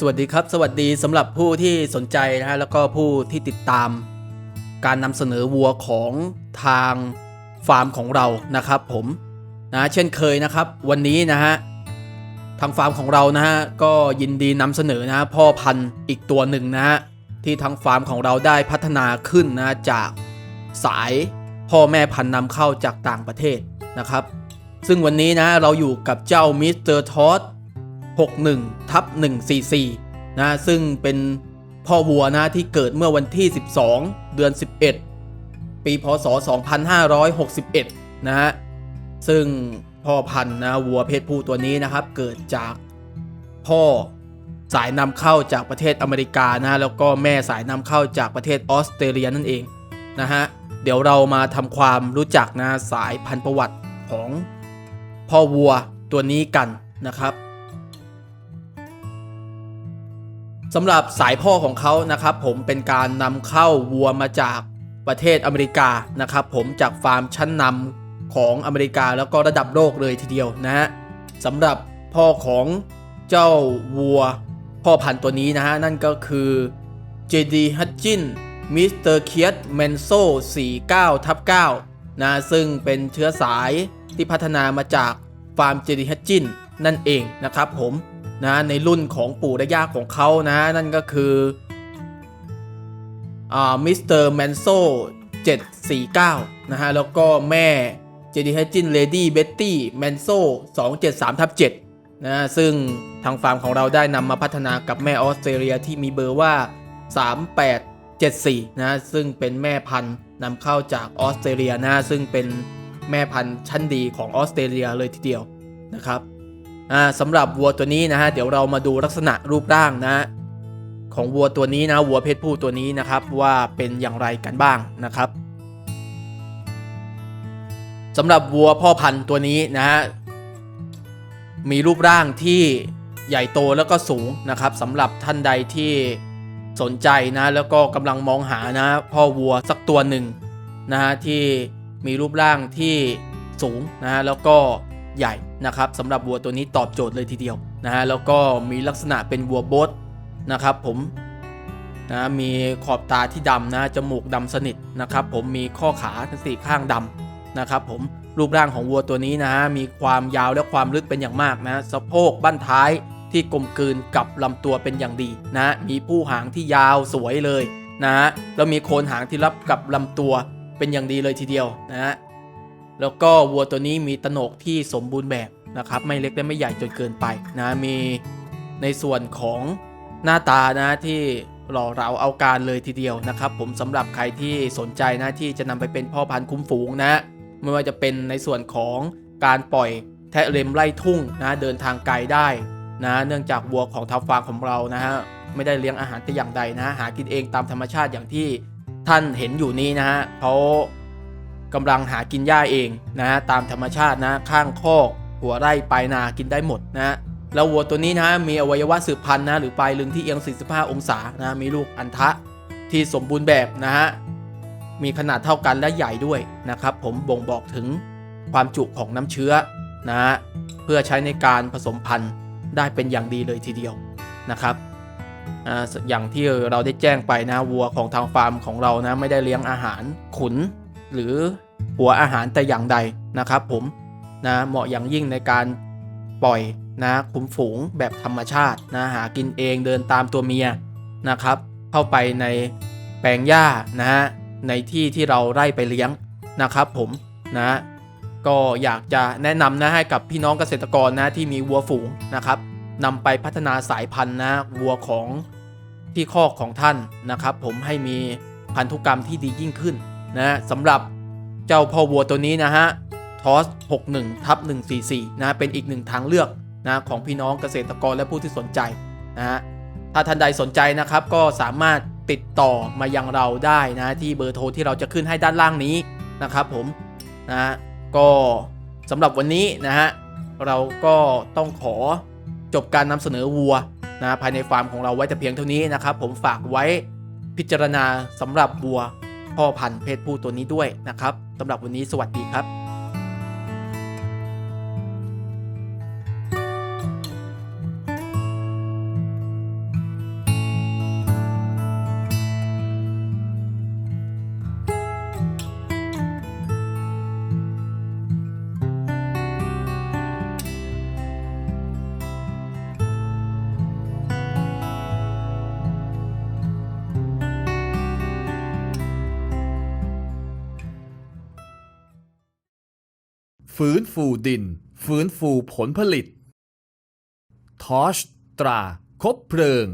สวัสดีครับ สวัสดีสำหรับผู้ที่สนใจนะฮะแล้วก็ผู้ที่ติดตาม การนำเสนอวัวของทางฟาร์มของเรานะครับผมนะเช่นเคยนะครับ วันนี้นะฮะทางฟาร์มของเรานะฮะก็ยินดีนำเสนอนะฮะพ่อพันธุ์อีกตัวหนึ่งนะฮะที่ทางฟาร์มของเราได้พัฒนาขึ้นนะจากสายพ่อแม่พันธุ์นำเข้าจากต่างประเทศนะครับ ซึ่งวันนี้นะเราอยู่กับเจ้ามิสเตอร์ทอส 61ทับ144นะซึ่งเป็นพ่อวัวนะที่เกิดเมื่อวันที่ 12 เดือน 11 ปีพศ 2561 นะฮะซึ่งพ่อพันธุ์นะวัวเพศผู้ตัวนี้นะครับ เกิดจากพ่อสายนำเข้าจากประเทศอเมริกานะแล้วก็แม่สายนำเข้าจากประเทศออสเตรเลียนั่นเองนะฮะเดี๋ยวเรามาทำความรู้จักนะสายพันธุ์ประวัติของพ่อวัวตัวนี้กันนะครับ สำหรับสายพ่อของเขานะครับผมเป็นการนำเข้าวัวมาจากประเทศอเมริกานะครับผมจากฟาร์มชั้นนำของอเมริกาแล้วก็ระดับโลกเลยทีเดียวนะฮะสำหรับพ่อของเจ้าวัวพ่อพันธุ์ตัวนี้นะฮะนั่นก็คือ JD h u d g i n Mr. k i e t m e n s o 49ทับ9นะซึ่งเป็นเชื้อสายที่พัฒนามาจากฟาร์ม JD h u d g i n นั่นเองนะครับผม นะในรุ่นของปู่และย่าของเขานะ นั่นก็คืออ่ามิสเตอร์แมนโซ749 นะฮะ แล้วก็แม่เจดีฮัจินเลดี้เบ็ตตี้แมนโซ273ทับ7นะซึ่งทางฟาร์มของเราได้นำมาพัฒนากับแม่ออสเตรเลียที่มีเบอร์ว่า 3874 นะ ซึ่งเป็นแม่พันธุ์นำเข้าจากออสเตรเลียนะ ซึ่งเป็นแม่พันธุ์ชั้นดีของออสเตรเลียเลยทีเดียวนะครับ อ่าสำหรับวัวตัวนี้นะฮะเดี๋ยวเรามาดูลักษณะรูปร่างนะของวัวตัวนี้นะวัวเพศผู้ตัวนี้นะครับว่าเป็นอย่างไรกันบ้างนะครับสำหรับวัวพ่อพันธุ์ตัวนี้นะฮะมีรูปร่างที่ใหญ่โตแล้วก็สูงนะครับสำหรับท่านใดที่สนใจนะแล้วก็กำลังมองหานะพ่อวัวสักตัวหนึ่งนะฮะที่มีรูปร่างที่สูงนะฮะแล้วก็ ใหญ่นะครับสำหรับวัวตัวนี้ตอบโจทย์เลยทีเดียวนะฮะแล้วก็มีลักษณะเป็นวัวโบทนะครับผมนะมีขอบตาที่ดำนะจมูกดำสนิทนะครับผมมีข้อขาทั้งสี่ข้างดำนะครับผมรูปร่างของวัวตัวนี้นะฮะมีความยาวและความลึกเป็นอย่างมากนะสะโพกบั้นท้ายที่กลมกลืนกับลำตัวเป็นอย่างดีนะมีผู้หางที่ยาวสวยเลยนะฮะแล้วมีโคนหางที่รับกับลำตัวเป็นอย่างดีเลยทีเดียวนะฮะ แล้วก็วัวตัวนี้มีตโหนกที่สมบูรณ์แบบนะครับ ไม่เล็กและไม่ใหญ่จนเกินไปนะมีในส่วนของหน้าตานะที่หล่อเราเอาการเลยทีเดียวนะครับ ผมสำหรับใครที่สนใจนะที่จะนำไปเป็นพ่อพันธุ์คุ้มฝูงนะ ไม่ว่าจะเป็นในส่วนของการปล่อยแทะเลมไล่ทุ่งนะเดินทางไกลได้นะเนื่องจากวัวของทาวฟาร์ของเรานะฮะไม่ได้เลี้ยงอาหารแต่อย่างใดนะหากินเองตามธรรมชาติอย่างที่ท่านเห็นอยู่นี้นะฮะเขา กำลังหากินหญ้าเองนะตามธรรมชาตินะข้างคอกหัวไร่ปลายนากินได้หมดนะแล้ววัวตัวนี้นะมีอวัยวะสืบพันธุ์นะหรือปลายลึงที่เอียง 45 องศานะมีลูกอันทะที่สมบูรณ์แบบนะฮะมีขนาดเท่ากันและใหญ่ด้วยนะครับ ผมบ่งบอกถึงความจุของน้ำเชื้อนะฮะเพื่อใช้ในการผสมพันธุ์ได้เป็นอย่างดีเลยทีเดียวนะครับอย่างที่เราได้แจ้งไปนะวัวของทางฟาร์มของเรานะไม่ได้เลี้ยงอาหารขุน หรือหัวอาหารแต่อย่างใดนะครับผมนะเหมาะอย่างยิ่งในการปล่อยนะคุมฝูงแบบธรรมชาตินะหากินเองเดินตามตัวเมียนะครับ เข้าไปในแปลงหญ้านะฮะในที่ที่เราไล่ไปเลี้ยงนะครับผมนะก็อยากจะแนะนำนะให้กับพี่น้องเกษตรกรนะที่มีวัวฝูงนะครับนำไปพัฒนาสายพันธุ์นะวัวของที่คอกของท่านนะครับ ผมให้มีพันธุกรรมที่ดียิ่งขึ้น นะสำหรับเจ้าพ่อวัวตัวนี้นะฮะทอส61ทับ144นะเป็นอีกหนึ่งทางเลือกนะของพี่น้องเกษตรกรและผู้ที่สนใจนะฮะถ้าท่านใดสนใจนะครับก็สามารถติดต่อมายังเราได้นะที่เบอร์โทรที่เราจะขึ้นให้ด้านล่างนี้นะครับผมนะก็สำหรับวันนี้นะฮะเราก็ต้องขอจบการนำเสนอวัวนะภายในฟาร์มของเราไว้แต่เพียงเท่านี้นะครับผมฝากไว้พิจารณาสำหรับวัว พ่อพันธุ์เพศผู้ตัวนี้ด้วยนะครับสำหรับวันนี้สวัสดีครับ ฟื้นฟูดิน ฟื้นฟูผลผลิต ทอช ตรา คบเพลิง